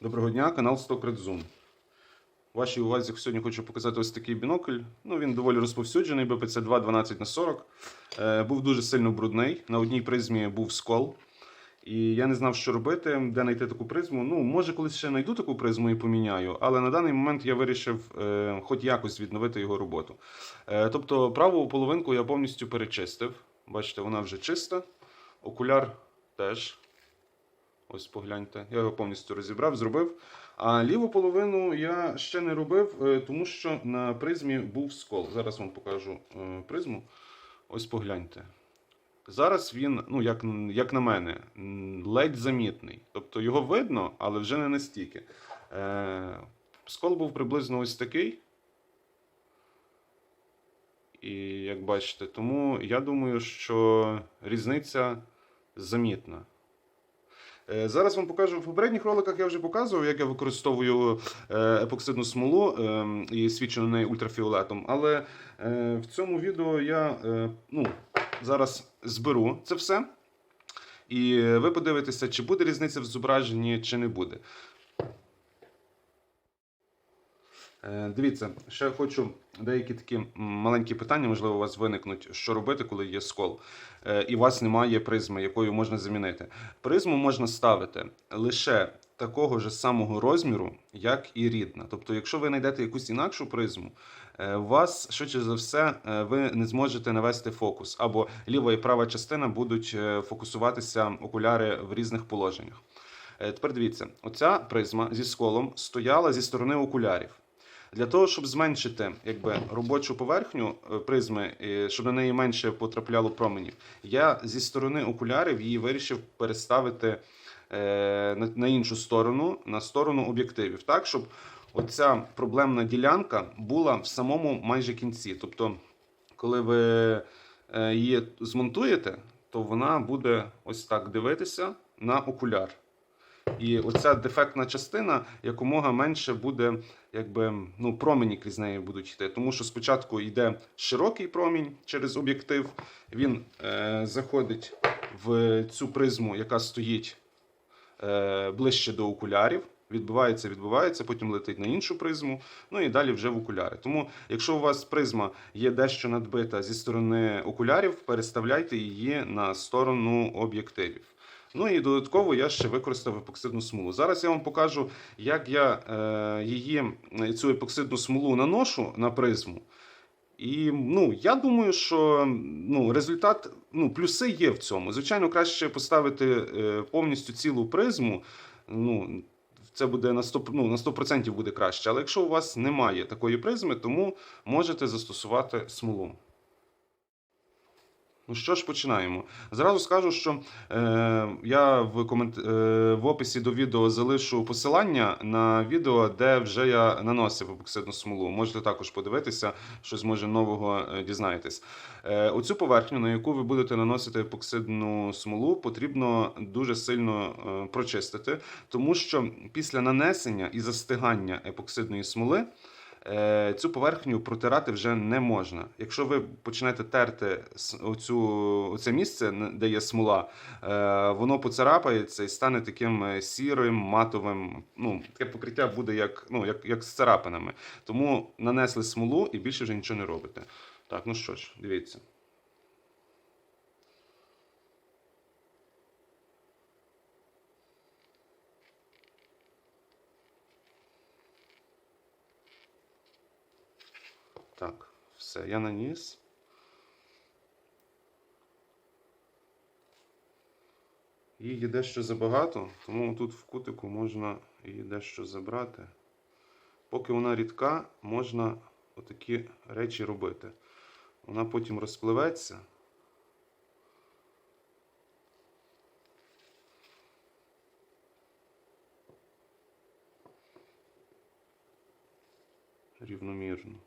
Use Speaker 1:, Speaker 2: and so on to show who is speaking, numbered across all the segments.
Speaker 1: Доброго дня, канал Stockred Zoom. Вашій увазі сьогодні хочу показати ось такий бінокль. Ну, він доволі розповсюджений, BPC 2 12 на 40 Е, був дуже сильно брудний. На одній призмі був скол. І я не знав, що робити, де знайти таку призму. Ну, може, колись ще знайду таку призму і поміняю, але на даний момент я вирішив е, хоч якось відновити його роботу. Е, тобто праву половинку я повністю перечистив. Бачите, вона вже чиста. Окуляр теж. Ось погляньте. Я його повністю розібрав, зробив. А ліву половину я ще не робив, е, тому що на призмі був скол. Зараз вам покажу е, призму. Ось погляньте. Зараз він, ну як, як на мене, ледь замітний. Тобто його видно, але вже не настільки. Е, скол був приблизно ось такий. І як бачите, тому я думаю, що різниця замітна. Е, Зараз вам покажу в попередніх роликах. Я вже показував, як я використовую е, епоксидну смолу е, і свідчу на неї ультрафіолетом. Але е, в цьому відео я ну, зараз зберу це все. І ви подивитеся, чи буде різниця в зображенні, чи не буде. Е, Дивіться, ще хочу деякі такі маленькі питання, можливо, у вас виникнуть, що робити, коли є скол, е, і у вас немає призми, якою можна замінити. Призму можна ставити лише такого ж самого розміру, як і рідна. Тобто, якщо ви знайдете якусь інакшу призму, е, у вас швидше за все е, ви не зможете навести фокус, або ліва і права частина будуть е, фокусуватися окуляри в різних положеннях. Е, Тепер дивіться, оця призма зі сколом стояла зі сторони окулярів. Для того, щоб зменшити якби, робочу поверхню е, призми, щоб на неї менше потрапляло променів, я зі сторони окулярів її вирішив переставити е, на, на іншу сторону, на сторону об'єктивів, так, щоб оця проблемна ділянка була в самому майже кінці. Тобто, коли ви е, її змонтуєте, то вона буде ось так дивитися на окуляр. І оця дефектна частина якомога менше буде, якби ну, промені крізь неї будуть йти. Тому що спочатку йде широкий промінь через об'єктив, він е, заходить в цю призму, яка стоїть е, ближче до окулярів. Відбивається, відбивається, потім летить на іншу призму, ну і далі вже в окуляри. Тому, якщо у вас призма є дещо надбита зі сторони окулярів, переставляйте її на сторону об'єктивів. Ну і додатково я ще використав епоксидну смолу. Зараз я вам покажу, як я е, її, цю епоксидну смолу наношу на призму. І ну, я думаю, що ну, результат, ну, плюси є в цьому. Звичайно, краще поставити е, повністю цілу призму. Ну, це буде на 100%, ну, на 100% буде краще. Але якщо у вас немає такої призми, тому можете застосувати смолу. Ну що ж, починаємо. Зразу скажу, що е, я в, комент... е, в описі до відео залишу посилання на відео, де вже я наносив епоксидну смолу. Можете також подивитися, щось може нового е, дізнаєтесь. Е, оцю поверхню, на яку ви будете наносити епоксидну смолу, потрібно дуже сильно е, прочистити, тому що після нанесення і застигання епоксидної смоли. Е, Цю поверхню протирати вже не можна. Якщо ви почнете терти оцю, оце місце, де є смола, е, воно поцарапається і стане таким е, сірим, матовим. Ну, таке покриття буде як, ну, як, як з царапинами. Тому нанесли смолу і більше вже нічого не робите. Так, ну що ж, дивіться. Так, все, я наніс. Її дещо забагато, тому тут в кутику можна її дещо забрати. Поки вона рідка, можна отакі речі робити. Вона потім розпливеться. Рівномірно.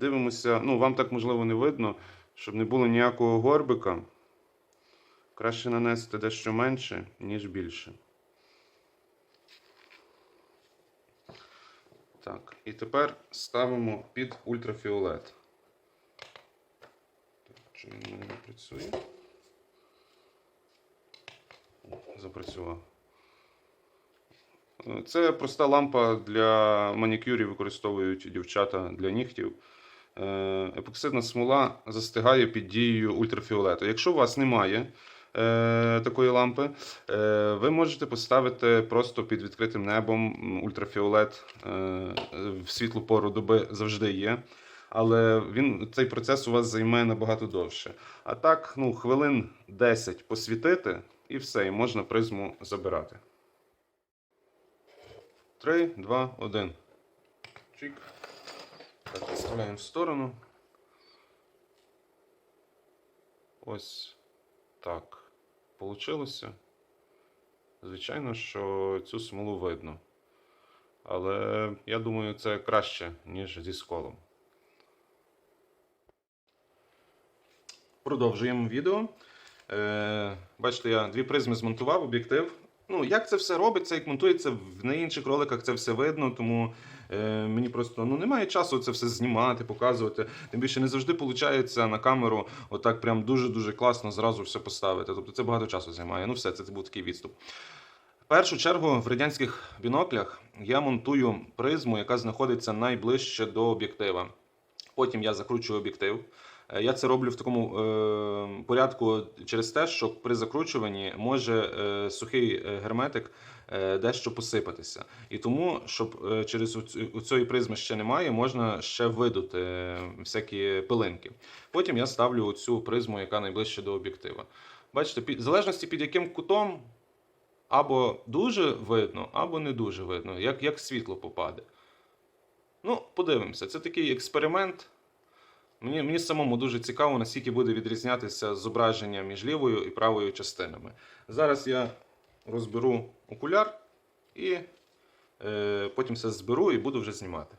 Speaker 1: Дивимося, ну вам так можливо не видно, щоб не було ніякого горбика. Краще нанести дещо менше, ніж більше. Так, і тепер ставимо під ультрафіолет. Чи він мене не працює? Запрацював. Це проста лампа для манікюрів, використовують дівчата для нігтів. Е, Епоксидна смола застигає під дією ультрафіолету. Якщо у вас немає е, такої лампи, е, ви можете поставити просто під відкритим небом ультрафіолет в світлу пору доби завжди є. Але він, цей процес у вас займе набагато довше. А так, ну, хвилин 10 посвітити і все, і можна призму забирати. 3, 2, 1. Чик. Так, відставляємо в сторону. Ось так. Получилося. Звичайно, що цю смолу видно. Але я думаю, це краще, ніж зі сколом. Продовжуємо відео. Е, бачите, я дві призми змонтував, об'єктив. Ну, як це все робиться, як монтується, на інших роликах це все видно, тому мені просто ну, немає часу це все знімати, показувати. Тим більше не завжди виходить на камеру отак прям дуже-дуже класно зразу все поставити. Тобто це багато часу займає. Ну все, це був такий відступ. В першу чергу в радянських біноклях я монтую призму, яка знаходиться найближче до об'єктива. Потім я закручую об'єктив. Е, Я це роблю в такому е, порядку через те, що при закручуванні може е, сухий е, герметик е, дещо посипатися. І тому, щоб е, через у цієї призми ще немає, можна ще видути е, всякі пилинки. Потім я ставлю цю призму, яка найближче до об'єктива. Бачите, в залежності під яким кутом або дуже видно, або не дуже видно, як, як світло попаде. Ну, подивимося, це такий експеримент. Мені, мені самому дуже цікаво, наскільки буде відрізнятися зображення між лівою і правою частинами. Зараз я розберу окуляр і е, потім все зберу і буду вже знімати.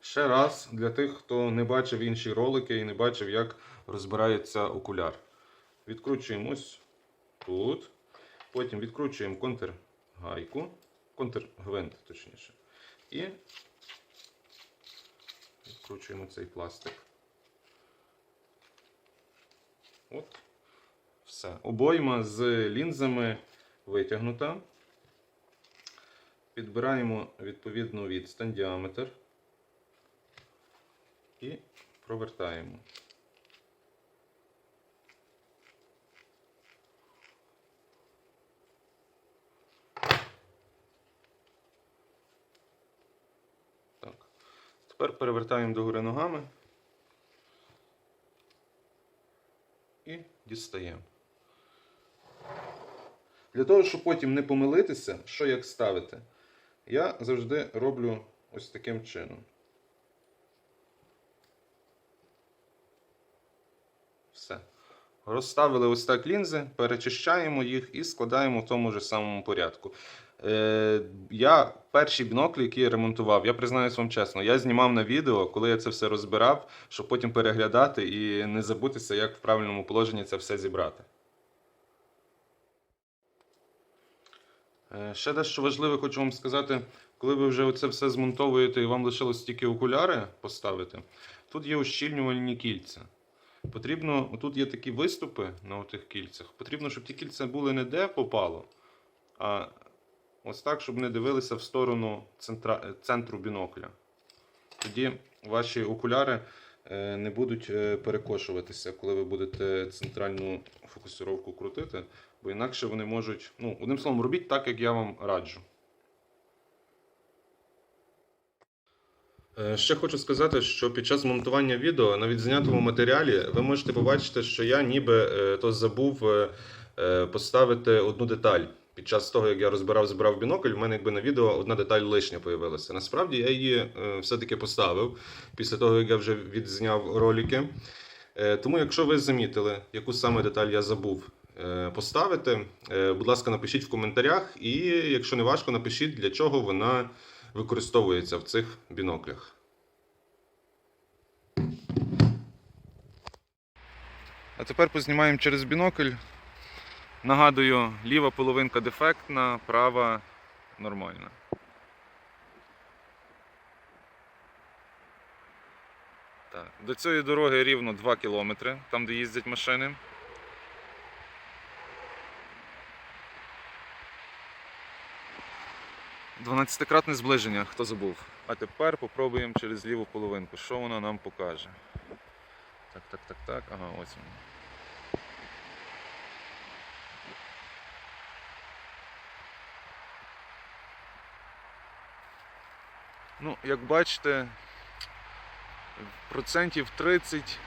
Speaker 1: Ще раз для тих, хто не бачив інші ролики і не бачив, як розбирається окуляр. Відкручуємо тут. Потім відкручуємо контргайку, контргвинт, точніше. І відкручуємо цей пластик. От. Все. Обойма з лінзами витягнута. Підбираємо відповідну відстань, діаметр і провертаємо. Так. Тепер перевертаємо догори ногами і дістаємо. Для того, щоб потім не помилитися, що як ставити, я завжди роблю ось таким чином. Все. Розставили ось так лінзи, перечищаємо їх і складаємо в тому ж самому порядку. Е, я перші біноклі, які я ремонтував, я признаюсь вам чесно, я знімав на відео, коли я це все розбирав, щоб потім переглядати і не забутися, як в правильному положенні це все зібрати. Ще дещо важливе хочу вам сказати, коли ви вже це все змонтовуєте і вам лишилось тільки окуляри поставити, тут є ущільнювальні кільця. Потрібно, тут є такі виступи на тих кільцях. Потрібно, щоб ті кільця були не де попало, а ось так, щоб не дивилися в сторону центра, е, центру бінокля. Тоді ваші окуляри е, не будуть е, перекошуватися, коли ви будете центральну фокусировку крутити, бо інакше вони можуть. Ну, одним словом, робіть так, як я вам раджу. Е, Ще хочу сказати, що під час монтування відео на відзнятому матеріалі ви можете побачити, що я ніби е, то забув е, поставити одну деталь. Під час того, як я розбирав, збирав бінокль, в мене якби на відео одна деталь лишня появилася. Насправді я її все-таки поставив після того, як я вже відзняв ролики. Тому, якщо ви замітили, яку саме деталь я забув Е, поставити. Е, будь ласка, напишіть в коментарях, і, якщо не важко, напишіть, для чого вона використовується в цих біноклях. А тепер познімаємо через бінокль. Нагадую, ліва половинка дефектна, права нормальна. Так. До цієї дороги рівно 2 кілометри, там де їздять машини. Дванадцятикратне зближення, хто забув. А тепер попробуємо через ліву половинку. Що вона нам покаже? Так, так, так, так. Ага, ось воно. Ну, як бачите, процентів 30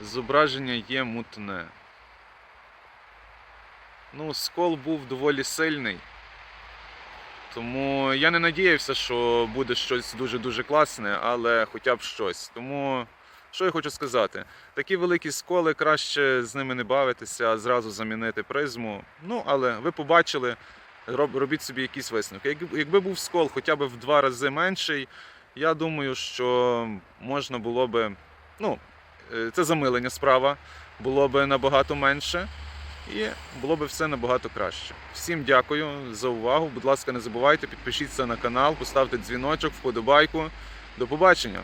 Speaker 1: зображення є мутне. Ну, скол був доволі сильний. Тому я не надіявся, що буде щось дуже-дуже класне, але хоча б щось. Тому, що я хочу сказати, такі великі сколи краще з ними не бавитися, а зразу замінити призму. Ну, але ви побачили, роб- робіть собі якісь висновки. Як- Якби був скол хоча б в два рази менший, я думаю, що можна було би. Ну, е, це замилення справа, було би набагато менше. І було би все набагато краще. Всім дякую за увагу. Будь ласка, не забувайте, підпишіться на канал, поставте дзвіночок, вподобайку. До побачення!